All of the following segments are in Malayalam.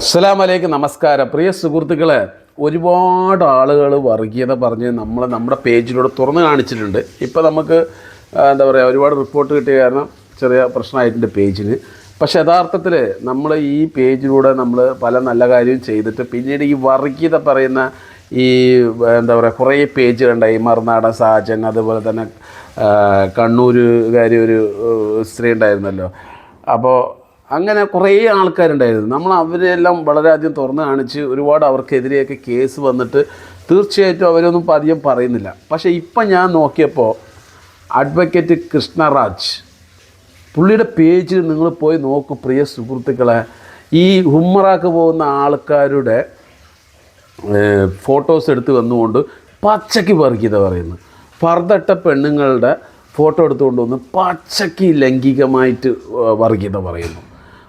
അസ്സലാം വലൈക്കും നമസ്കാരം. പ്രിയ സുഹൃത്തുക്കളെ ഒരുപാട് ആളുകൾ വർഗീയത പറഞ്ഞ് നമ്മൾ നമ്മുടെ പേജിലൂടെ തുറന്നു കാണിച്ചിട്ടുണ്ട്. ഇപ്പോൾ നമുക്ക് എന്താ പറയുക ഒരുപാട് റിപ്പോർട്ട് കിട്ടിയ കാരണം ചെറിയ പ്രശ്നമായിട്ടുണ്ട് പേജിന് പക്ഷേ യഥാർത്ഥത്തിൽ നമ്മൾ ഈ പേജിലൂടെ നമ്മൾ പല നല്ല കാര്യവും ചെയ്തിട്ട് പിന്നീട് ഈ വർഗീയത പറയുന്ന ഈ എന്താ പറയുക കുറേ പേജുകളുണ്ടായി മറുനാടൻ സാജൻ അതുപോലെ തന്നെ കണ്ണൂരുകാരി ഒരു സ്ത്രീ ഉണ്ടായിരുന്നല്ലോ. അപ്പോൾ അങ്ങനെ കുറേ ആൾക്കാരുണ്ടായിരുന്നു. നമ്മൾ അവരെല്ലാം വളരെയധികം തുറന്നു കാണിച്ച് ഒരുപാട് അവർക്കെതിരെയൊക്കെ കേസ് വന്നിട്ട് തീർച്ചയായിട്ടും അവരൊന്നും അധികം പറയുന്നില്ല. പക്ഷേ ഇപ്പം ഞാൻ നോക്കിയപ്പോൾ അഡ്വക്കേറ്റ് കൃഷ്ണറാജ് പുള്ളിയുടെ പേജിൽ നിങ്ങൾ പോയി നോക്കൂ പ്രിയ സുഹൃത്തുക്കളെ ഈ ഹുമ്മറാക്ക് പോകുന്ന ആൾക്കാരുടെ ഫോട്ടോസ് എടുത്ത് വന്നുകൊണ്ട് പച്ചയ്ക്ക് പറിക്കുക പറയുന്നു പർദട്ട പെണ്ണുങ്ങളുടെ ഫോട്ടോ എടുത്തുകൊണ്ട് വന്ന് പച്ചയ്ക്ക് ലൈംഗികമായിട്ട് വർഗീയത പറയുന്നു.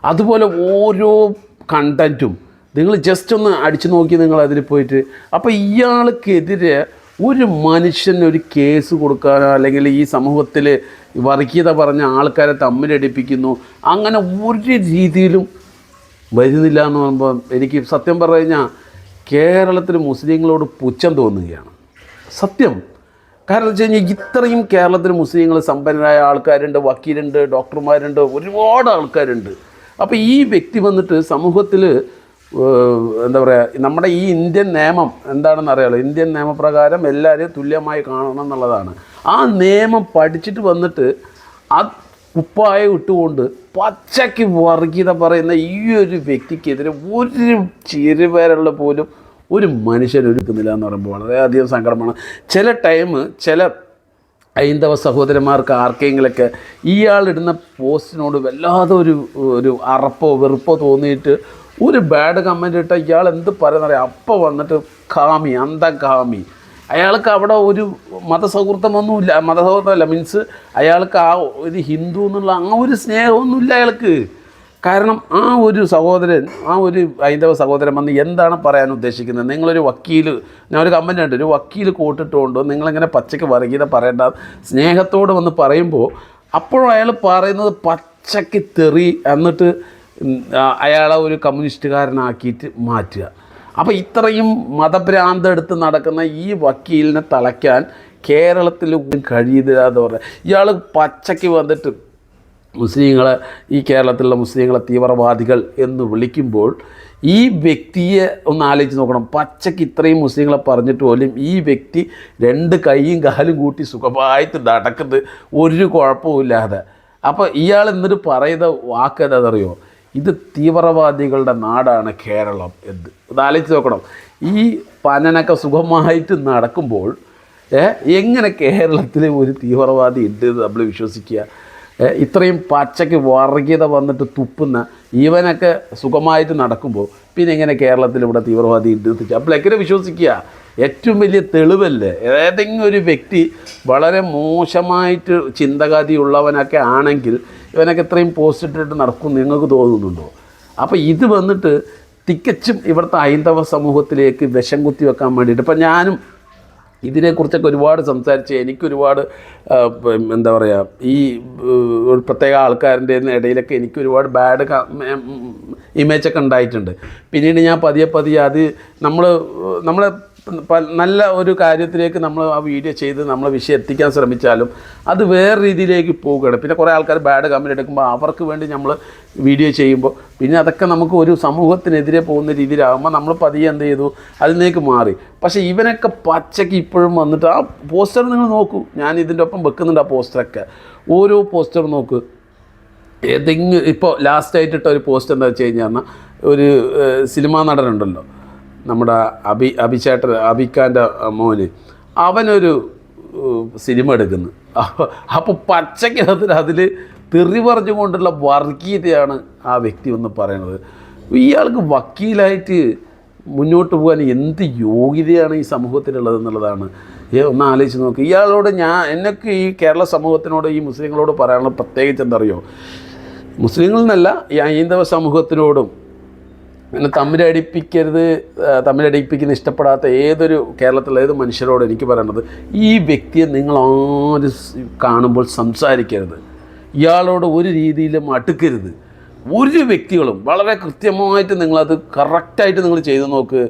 അതുപോലെ ഓരോ കണ്ടന്റും നിങ്ങൾ ജസ്റ്റ് ഒന്ന് അടിച്ചു നോക്കി നിങ്ങൾ അതിൽ പോയിട്ട്. അപ്പോൾ ഇയാൾക്കെതിരെ ഒരു മനുഷ്യന് ഒരു കേസ് കൊടുക്കാനോ അല്ലെങ്കിൽ ഈ സമൂഹത്തിൽ വർഗീയത പറഞ്ഞ ആൾക്കാരെ തമ്മിലടിപ്പിക്കുന്നു അങ്ങനെ ഒരു രീതിയിലും വരുന്നില്ല എന്ന് പറയുമ്പോൾ എനിക്ക് സത്യം പറഞ്ഞു കഴിഞ്ഞാൽ കേരളത്തിൽ മുസ്ലിങ്ങളോട് പുച്ഛം തോന്നുകയാണ്. സത്യം. കാരണം വെച്ച് കഴിഞ്ഞാൽ ഇത്രയും കേരളത്തിൽ മുസ്ലിങ്ങൾ സമ്പന്നരായ ആൾക്കാരുണ്ട് വക്കീലുണ്ട് ഡോക്ടർമാരുണ്ട് ഒരുപാട് ആൾക്കാരുണ്ട്. അപ്പോൾ ഈ വ്യക്തി വന്നിട്ട് സമൂഹത്തിൽ എന്താ പറയുക നമ്മുടെ ഈ ഇന്ത്യൻ നിയമം എന്താണെന്ന് അറിയാലോ? ഇന്ത്യൻ നിയമപ്രകാരം എല്ലാവരെയും തുല്യമായി കാണണം എന്നുള്ളതാണ്. ആ നിയമം പഠിച്ചിട്ട് വന്നിട്ട് ആ കുപ്പായ ഇട്ടുകൊണ്ട് പച്ചയ്ക്ക് വർഗീയത പറയുന്ന ഈ ഒരു വ്യക്തിക്കെതിരെ ഒരു ചെറുപേരുള്ള പോലും ഒരു മനുഷ്യൻ ഒരുക്കുന്നില്ല എന്ന് പറയുമ്പോൾ വളരെയധികം സങ്കടമാണ്. ചില ടൈം ചില ഹൈന്ദവ സഹോദരന്മാർക്ക് ആർക്കെങ്കിലൊക്കെ ഇയാളിടുന്ന പോസ്റ്റിനോട് വല്ലാതെ ഒരു ഒരു അറപ്പോ വെറുപ്പോ തോന്നിയിട്ട് ഒരു ബാഡ് കമന്റ് ഇട്ട ഇയാൾ എന്ത് പറയുന്നറിയാം? അപ്പോൾ വന്നിട്ട് കാമി അന്തം കാമി അയാൾക്ക് അവിടെ ഒരു മതസൗഹൃദമൊന്നുമില്ല മതസൗഹൃദമല്ല മീൻസ് അയാൾക്ക് ആ ഒരു ഹിന്ദു എന്നുള്ള ആ ഒരു സ്നേഹമൊന്നുമില്ല അയാൾക്ക്. കാരണം ആ ഒരു സഹോദരൻ ആ ഒരു ഹൈന്ദവ സഹോദരൻ വന്ന് എന്താണ് പറയാൻ ഉദ്ദേശിക്കുന്നത്? നിങ്ങളൊരു വക്കീൽ ഞാൻ ഒരു കമ്പനി ഉണ്ട് ഒരു വക്കീൽ കൂട്ടിട്ടുകൊണ്ട് നിങ്ങളിങ്ങനെ പച്ചയ്ക്ക് വർഗീയത പറയേണ്ട. സ്നേഹത്തോട് വന്ന് പറയുമ്പോൾ അപ്പോഴും അയാൾ പറയുന്നത് പച്ചയ്ക്ക് തെറി എന്നിട്ട് അയാളെ ഒരു കമ്മ്യൂണിസ്റ്റുകാരനാക്കിയിട്ട് മാറ്റുക. അപ്പോൾ ഇത്രയും മതഭ്രാന്ത് എടുത്ത് നടക്കുന്ന ഈ വക്കീലിനെ തളയ്ക്കാൻ കേരളത്തിൽ കഴിയുന്നില്ല എന്ന് പറഞ്ഞാൽ ഇയാൾ പച്ചയ്ക്ക് വന്നിട്ട് മുസ്ലിങ്ങളെ ഈ കേരളത്തിലുള്ള മുസ്ലിങ്ങളെ തീവ്രവാദികൾ എന്ന് വിളിക്കുമ്പോൾ ഈ വ്യക്തിയെ ഒന്ന് ആലോചിച്ച് നോക്കണം. പച്ചയ്ക്ക് ഇത്രയും മുസ്ലിങ്ങളെ പറഞ്ഞിട്ട് പോലും ഈ വ്യക്തി രണ്ട് കൈയും കാലും കൂട്ടി സുഖമായിട്ട് നടക്കുന്നത് ഒരു കുഴപ്പമില്ലാതെ അപ്പോൾ ഇയാൾ എന്നിട്ട് പറയുന്ന വാക്ക് എന്താണെന്നറിയോ? ഇത് തീവ്രവാദികളുടെ നാടാണ് കേരളം എന്ന്. ഒന്ന് ആലോചിച്ച് നോക്കണം. ഈ പനനൊക്കെ സുഖമായിട്ട് നടക്കുമ്പോൾ എങ്ങനെ കേരളത്തിൽ ഒരു തീവ്രവാദി ഉണ്ട് നമ്മൾ വിശ്വസിക്കുക? ഇത്രയും പച്ചയ്ക്ക് വർഗീയത വന്നിട്ട് തുപ്പുന്ന ഇവനൊക്കെ സുഖമായിട്ട് നടക്കുമ്പോൾ പിന്നെ ഇങ്ങനെ കേരളത്തിൽ ഇവിടെ തീവ്രവാദി ഇടുത്തിച്ച് അപ്പോൾ എങ്ങനെ വിശ്വസിക്കുക? ഏറ്റവും വലിയ തെളിവല്ലേ? ഏതെങ്കിലും ഒരു വ്യക്തി വളരെ മോശമായിട്ട് ചിന്തഗതിയുള്ളവനൊക്കെ ആണെങ്കിൽ ഇവനൊക്കെ ഇത്രയും പോസ്റ്റ് ഇട്ടിട്ട് നടക്കും നിങ്ങൾക്ക് തോന്നുന്നുണ്ടോ? അപ്പോൾ ഇത് വന്നിട്ട് തികച്ചും ഇവിടുത്തെ ഹൈന്ദവ സമൂഹത്തിലേക്ക് വിഷം കുത്തി വെക്കാൻ വേണ്ടിയിട്ട്. ഇപ്പം ഞാനും ഇതിനെക്കുറിച്ചൊക്കെ ഒരുപാട് സംസാരിച്ച് എനിക്കൊരുപാട് എന്താ പറയുക ഈ ഒരു പ്രത്യേക ആൾക്കാരുടെ ഇടയിലൊക്കെ എനിക്ക് ഒരുപാട് ബാഡ് ഇമേജൊക്കെ ഉണ്ടായിട്ടുണ്ട്. പിന്നീട് ഞാൻ പതിയെ പതിയെ അത് നമ്മൾ നമ്മൾ നല്ല ഒരു കാര്യത്തിലേക്ക് നമ്മൾ ആ വീഡിയോ ചെയ്ത് നമ്മൾ വിഷയം എത്തിക്കാൻ ശ്രമിച്ചാലും അത് വേറെ രീതിയിലേക്ക് പോവുകയാണ്. പിന്നെ കുറേ ആൾക്കാർ ബാഡ് കമന്റ് എടുക്കുമ്പോൾ അവർക്ക് വേണ്ടി നമ്മൾ വീഡിയോ ചെയ്യുമ്പോൾ പിന്നെ അതൊക്കെ നമുക്ക് ഒരു സമൂഹത്തിനെതിരെ പോകുന്ന രീതിയിലാകുമ്പോൾ നമ്മൾ പതിയെ എന്ത് ചെയ്തു? അതിലേക്ക് മാറി. പക്ഷേ ഇവനൊക്കെ പച്ചയ്ക്ക് ഇപ്പോഴും വന്നിട്ട് ആ പോസ്റ്റർ നിങ്ങൾ നോക്കൂ. ഞാൻ ഇതിന്റെ ഒപ്പം വെക്കുന്നുണ്ട് ആ പോസ്റ്ററൊക്കെ. ഓരോ പോസ്റ്റർ നോക്ക്. ഏതെങ്കിലും ഇപ്പോൾ ലാസ്റ്റായിട്ട് ഇട്ട ഒരു പോസ്റ്റ് എന്താ വെച്ച് കഴിഞ്ഞാൽ ഒരു സിനിമാ നടനുണ്ടല്ലോ. നമ്മുടെ അഭി അഭിചേട്ട അഭിക്കാന്റെ മോന് അവനൊരു സിനിമ എടുക്കുന്നു. അപ്പോൾ പച്ചയ്ക്ക് അതിൽ തെറി പറഞ്ഞുകൊണ്ടുള്ള വർഗീയതയാണ് ആ വ്യക്തി ഒന്ന് പറയുന്നത് ഇയാൾക്ക് വക്കീലായിട്ട് മുന്നോട്ട് പോകാൻ എന്ത് യോഗ്യതയാണ് ഈ സമൂഹത്തിലുള്ളത് എന്നുള്ളതാണ്. ഏ ഒന്ന് ആലോചിച്ച് നോക്ക്. ഇയാളോട് ഞാൻ എന്നൊക്കെ ഈ കേരള സമൂഹത്തിനോട് ഈ മുസ്ലിങ്ങളോട് പറയാനുള്ള പ്രത്യേകിച്ച് എന്തറിയോ മുസ്ലിങ്ങളിൽ നിന്നല്ല ഈ ഹൈന്ദവ സമൂഹത്തിനോടും അങ്ങനെ തമ്മിലടിപ്പിക്കരുത് തമ്മിലടിപ്പിക്കുന്ന ഇഷ്ടപ്പെടാത്ത ഏതൊരു കേരളത്തിലെ ഏത് മനുഷ്യരോട് എനിക്ക് പറയേണ്ടത് ഈ വ്യക്തിയെ നിങ്ങൾ ആരും കാണുമ്പോൾ സംസാരിക്കരുത്. ഇയാളോട് ഒരു രീതിയിലും അടുക്കരുത്. ഒരു വ്യക്തികളും വളരെ കൃത്യമായിട്ട് നിങ്ങളത് കറക്റ്റായിട്ട് നിങ്ങൾ ചെയ്തു നോക്ക്.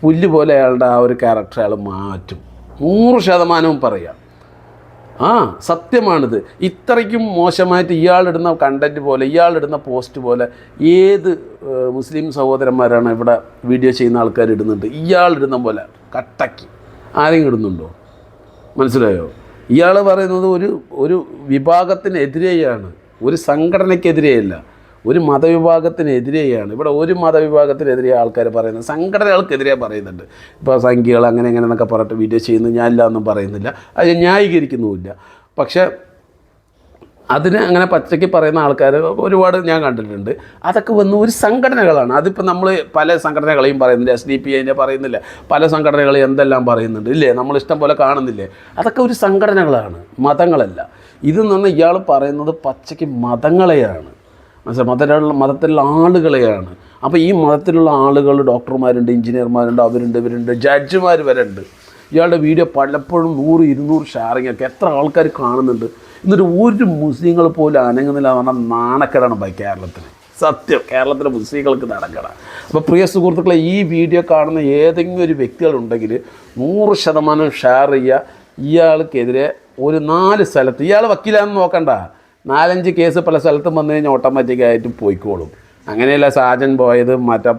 പുല്ല് പോലെ അയാളുടെ ആ ഒരു ക്യാരക്ടർ അയാൾ മാറ്റും. നൂറ് ശതമാനവും പറയാം ആ സത്യമാണിത്. ഇത്രയ്ക്കും മോശമായിട്ട് ഇയാളിടുന്ന കണ്ടന്റ് പോലെ ഇയാളിടുന്ന പോസ്റ്റ് പോലെ ഏത് മുസ്ലിം സഹോദരന്മാരാണ് ഇവിടെ വീഡിയോ ചെയ്യുന്ന ആൾക്കാർ ഇടുന്നുണ്ട് ഇയാളിടുന്ന പോലെ കട്ടക്കി. ആരെങ്കിലും ഇടുന്നുണ്ടോ? മനസ്സിലായോ? ഇയാൾ പറയുന്നത് ഒരു ഒരു വിഭാഗത്തിനെതിരെയാണ്. ഒരു സംഘടനയ്ക്കെതിരെയല്ല. ഒരു മതവിഭാഗത്തിനെതിരെയാണ്. ഇവിടെ ഒരു മതവിഭാഗത്തിനെതിരെ ആൾക്കാർ പറയുന്നത് സംഘടനകൾക്കെതിരെ പറയുന്നുണ്ട്. ഇപ്പോൾ സംഖ്യകൾ അങ്ങനെ അങ്ങനെ എന്നൊക്കെ പറഞ്ഞിട്ട് വീഡിയോ ചെയ്യുന്നു ഞാനില്ല എന്നും പറയുന്നില്ല. അത് ന്യായീകരിക്കുന്നുമില്ല. പക്ഷേ അതിന് അങ്ങനെ പച്ചയ്ക്ക് പറയുന്ന ആൾക്കാർ ഒരുപാട് ഞാൻ കണ്ടിട്ടുണ്ട്. അതൊക്കെ വന്ന് ഒരു സംഘടനകളാണ്. അതിപ്പോൾ നമ്മൾ പല സംഘടനകളെയും പറയുന്നില്ല. എസ് ഡി പി ഐന്റെ പറയുന്നില്ല. പല സംഘടനകളെയും എന്തെല്ലാം പറയുന്നുണ്ട്. ഇല്ലേ? നമ്മൾ ഇഷ്ടം പോലെ കാണുന്നില്ലേ? അതൊക്കെ ഒരു സംഘടനകളാണ്. മതങ്ങളല്ല. ഇതെന്ന് പറഞ്ഞാൽ ഇയാൾ പറയുന്നത് പച്ചയ്ക്ക് മതങ്ങളെയാണ്. മനസ്സിലായി? മതത്തിലുള്ള മതത്തിലുള്ള ആളുകളെയാണ്. അപ്പോൾ ഈ മതത്തിലുള്ള ആളുകൾ ഡോക്ടർമാരുണ്ട് എഞ്ചിനീയർമാരുണ്ട് അവരുണ്ട് ഇവരുണ്ട് ജഡ്ജിമാർ വരെ ഉണ്ട്. ഇയാളുടെ വീഡിയോ പലപ്പോഴും നൂറ് ഇരുന്നൂറ് ഷെയറിങ് ഒക്കെ എത്ര ആൾക്കാർ കാണുന്നുണ്ട്. എന്നിട്ട് ഒരു മുസ്ലിങ്ങൾ പോലും അനങ്ങുന്നില്ല എന്ന് പറഞ്ഞാൽ നാണക്കേടാണ് ബൈ കേരളത്തിൽ സത്യം കേരളത്തിലെ മുസ്ലിങ്ങൾക്ക് നടക്കണം അപ്പോൾ പ്രിയ സുഹൃത്തുക്കളെ ഈ വീഡിയോ കാണുന്ന ഏതെങ്കിലും ഒരു വ്യക്തികളുണ്ടെങ്കിൽ നൂറ് ശതമാനം ഷെയർ ചെയ്യുക. ഇയാൾക്കെതിരെ ഒരു നാല് സ്ഥലത്ത് ഇയാൾ വക്കീലാണെന്ന് നോക്കണ്ട. നാലഞ്ച് കേസ് പല സ്ഥലത്തും വന്നു കഴിഞ്ഞാൽ ഓട്ടോമാറ്റിക്കായിട്ട് പോയിക്കോളും. അങ്ങനെയല്ല സാജൻ പോയത് മറ്റേ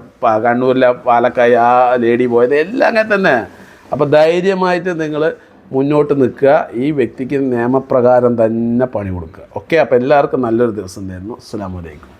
കണ്ണൂരിലെ പാലക്കായ ആ ലേഡി പോയത് എല്ലാം അങ്ങനെ തന്നെ. അപ്പോൾ ധൈര്യമായിട്ട് നിങ്ങൾ മുന്നോട്ട് നിൽക്കുക. ഈ വ്യക്തിക്ക് നിയമപ്രകാരം തന്നെ പണി കൊടുക്കുക. ഓക്കെ? അപ്പോൾ എല്ലാവർക്കും നല്ലൊരു ദിവസം തരുന്നു. അസ്സാം വലൈക്കും